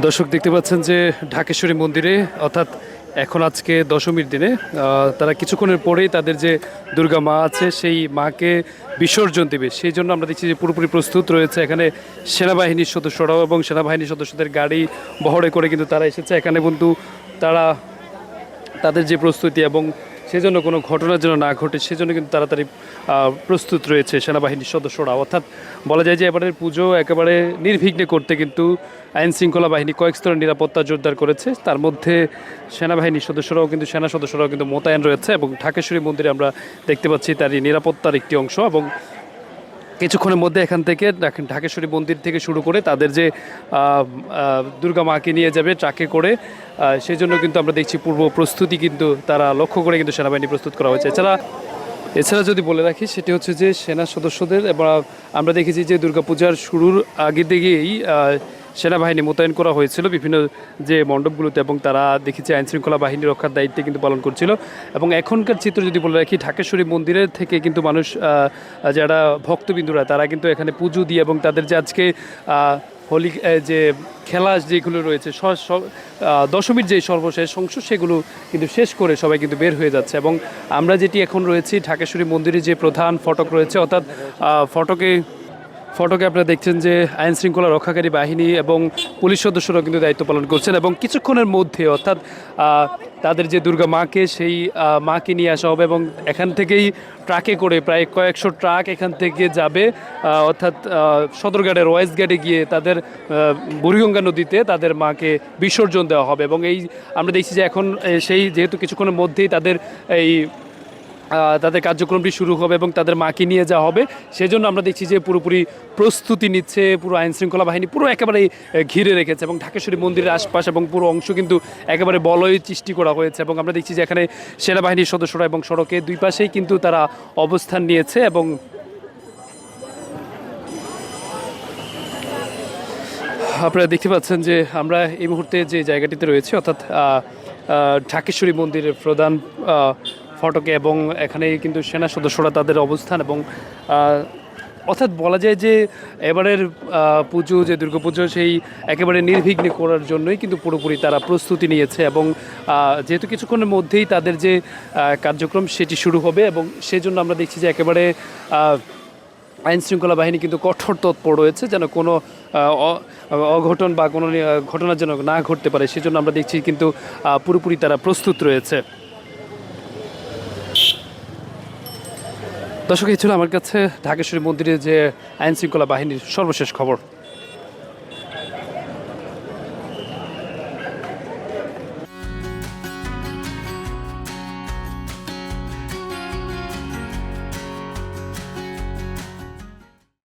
দর্শক দেখতে পাচ্ছেন যে ঢাকেশ্বরী মন্দিরে, অর্থাৎ এখন আজকে দশমীর দিনে তারা কিছুক্ষণের পরেই তাদের যে দুর্গা মা আছে, সেই মাকে বিসর্জন দেবে। সেই জন্য আমরা দেখছি যে পুরোপুরি প্রস্তুত রয়েছে এখানে সেনাবাহিনীর সদস্যরাও এবং সেনাবাহিনীর সদস্যদের গাড়ি বহরে করে কিন্তু তারা এসেছে। এখানে কিন্তু তারা, তাদের যে প্রস্তুতি এবং সেজন্য কোনো ঘটনা যেন না ঘটে, সেজন্য কিন্তু তাড়াতাড়ি প্রস্তুত রয়েছে সেনাবাহিনীর সদস্যরা। অর্থাৎ বলা যায় যে এবারের পুজো একেবারে নির্বিঘ্নে করতে কিন্তু আইন শৃঙ্খলা বাহিনী কয়েক স্তরের নিরাপত্তা জোরদার করেছে। তার মধ্যে সেনাবাহিনীর সদস্যরাও কিন্তু, সেনা সদস্যরাও কিন্তু মোতায়েন রয়েছে এবং ঢাকেশ্বরী মন্দিরে আমরা দেখতে পাচ্ছি তারই নিরাপত্তার একটি অংশ এবং কিছুক্ষণের মধ্যে এখান থেকে ঢাকেশ্বরী মন্দির থেকে শুরু করে তাদের যে দুর্গা মাকে নিয়ে যাবে ট্রাকে করে সেই জন্য কিন্তু আমরা দেখছি পূর্ব প্রস্তুতি কিন্তু তারা লক্ষ্য করে কিন্তু সেনাবাহিনী প্রস্তুত করা হয়েছে। এছাড়া এছাড়া যদি বলে রাখি, সেটি হচ্ছে যে সেনা সদস্যদের, এবার আমরা দেখেছি যে দুর্গাপূজার শুরুর আগে থেকেই সেনাবাহিনী মোতায়েন করা হয়েছিল। বিভিন্ন যে মণ্ডপগুলোতে এবং তারা দেখেছি আইন শৃঙ্খলা বাহিনী রক্ষার দায়িত্বে কিন্তু পালন করছিল। এবং এখনকার চিত্র যদি বলে রাখি, ঢাকেশ্বরী মন্দিরের থেকে কিন্তু মানুষ যারা ভক্তবিন্দুরা, তারা কিন্তু এখানে পুজো দিয়ে এবং তাদের যে আজকে হোলি যে খেলা যেগুলো রয়েছে দশমীর যে সর্বশেষ অংশ, সেগুলো কিন্তু শেষ করে সবাই কিন্তু বের হয়ে যাচ্ছে। এবং আমরা যেটি এখন রয়েছি, ঢাকেশ্বরী মন্দিরে যে প্রধান ফটক রয়েছে, অর্থাৎ ফটকে ফটকে আপনারা দেখছেন যে আইন শৃঙ্খলা রক্ষাকারী বাহিনী এবং পুলিশ সদস্যরাও কিন্তু দায়িত্ব পালন করছেন এবং কিছুক্ষণের মধ্যে অর্থাৎ তাদের যে দুর্গা মাকে সেই মাকে নিয়ে আসা হবে এবং এখান থেকেই ট্রাকে করে প্রায় কয়েকশো ট্রাক এখান থেকে যাবে। অর্থাৎ আহ, সদরঘাটের ওয়াইস ঘাটে গিয়ে তাদের বুড়িগঙ্গা নদীতে তাদের মাকে বিসর্জন দেওয়া হবে এবং এই আমরা দেখছি যে এখন সেই যেহেতু কিছুক্ষণের মধ্যেই তাদের এই তাদের কার্যক্রমটি শুরু হবে এবং তাদের মাকে নিয়ে যাওয়া হবে। সেজন্য আমরা দেখছি যে পুরোপুরি প্রস্তুতি নিচ্ছে, পুরো আইন শৃঙ্খলা বাহিনী পুরো একেবারে ঘিরে রেখেছে এবং ঢাকেশ্বরী মন্দিরের আশপাশ এবং পুরো অংশ কিন্তু একেবারে বলয় সৃষ্টি করা হয়েছে এবং আমরা দেখছি যে এখানে সেনাবাহিনীর সদস্যরা এবং সড়কে দুই পাশেই কিন্তু তারা অবস্থান নিয়েছে এবং আপনারা দেখতে পাচ্ছেন যে আমরা এই মুহূর্তে যে জায়গাটিতে রয়েছে, অর্থাৎ ঢাকেশ্বরী মন্দিরের প্রধান ফটকে এবং এখানে কিন্তু সেনা সদস্যরা তাদের অবস্থান এবং অর্থাৎ বলা যায় যে এবারের পুজো, যে দুর্গাপুজো সেই একেবারে নির্বিঘ্নে করার জন্যই কিন্তু পুরোপুরি তারা প্রস্তুতি নিয়েছে এবং যেহেতু কিছুক্ষণের মধ্যেই তাদের যে কার্যক্রম সেটি শুরু হবে এবং সেজন্য আমরা দেখছি যে একেবারে আইন শৃঙ্খলা বাহিনী কিন্তু কঠোর তৎপর রয়েছে যেন কোনো অঘটন বা কোনো ঘটনা যেন না ঘটতে পারে, সেজন্য আমরা দেখছি কিন্তু পুরোপুরি তারা প্রস্তুত রয়েছে। দর্শক এই ছিল আমার কাছে ঢাকেশ্বরী মন্দিরে যে আইন শৃঙ্খলা বাহিনীর সর্বশেষ খবর।